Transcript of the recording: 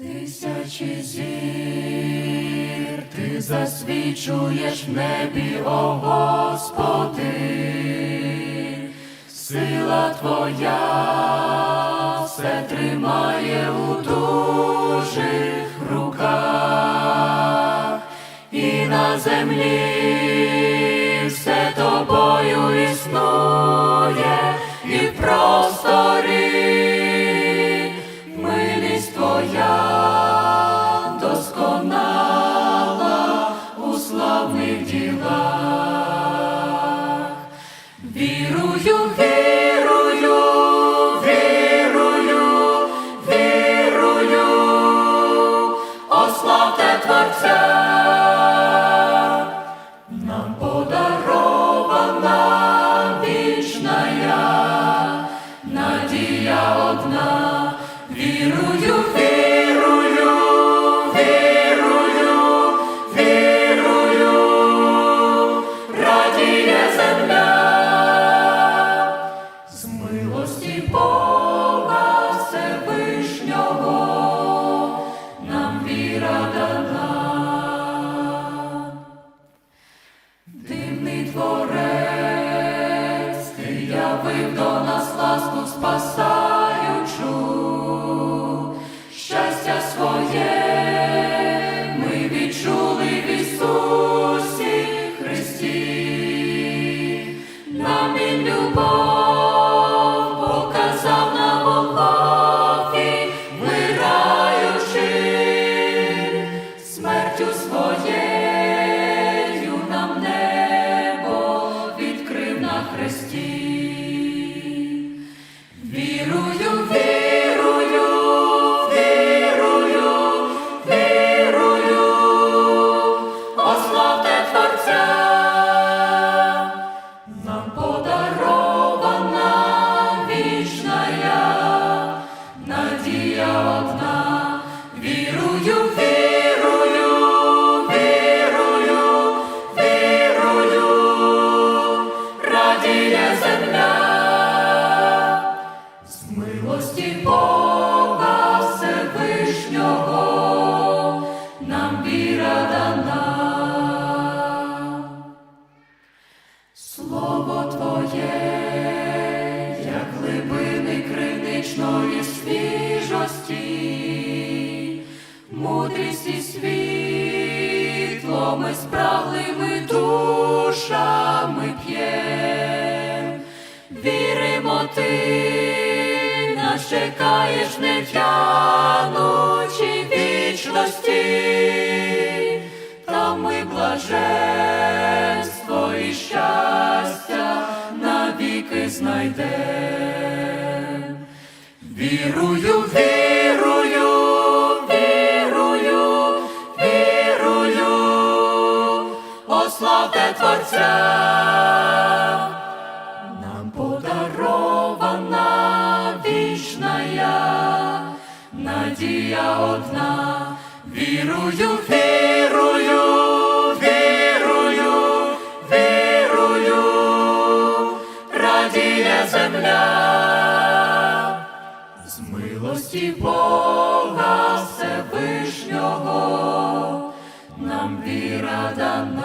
Тисячі зір ти засвічуєш в небі, о Господи, сила Твоя все тримає у дужих руках, і на землі ділах. Вірую, вірую, вірую, вірую, ославте вічна надія одна, дана. Слово Твоє, як глибини криничної свіжості, мудрість і світло ми спраглими душами п'єм, віримо ти, чекаєш не тянучі вічності, там ми блаженство і щастя навіки знайдем. Вірую, вірую, вірую, вірую, ославте Творця, нам подарована надія одна, вірую, вірую, вірую, вірую, радіє земля, з милості Бога Всевишнього нам віра дана.